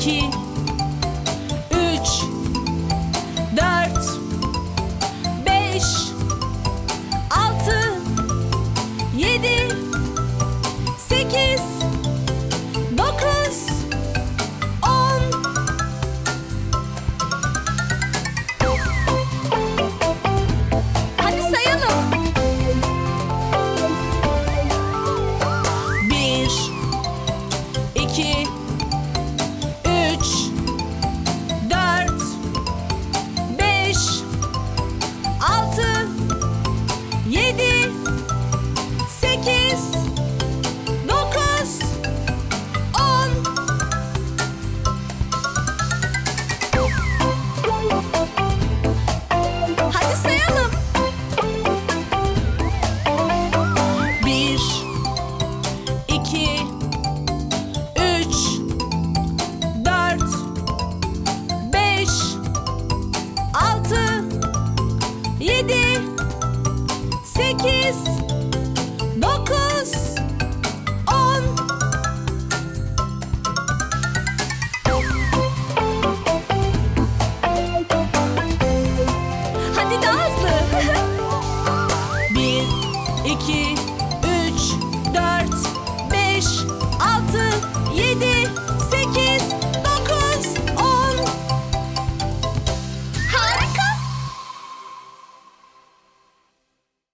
gente. Sekiz, dokuz, on. Hadi sayalım. Bir, iki, üç, dört, beş, altı, yedi, sekiz. İki,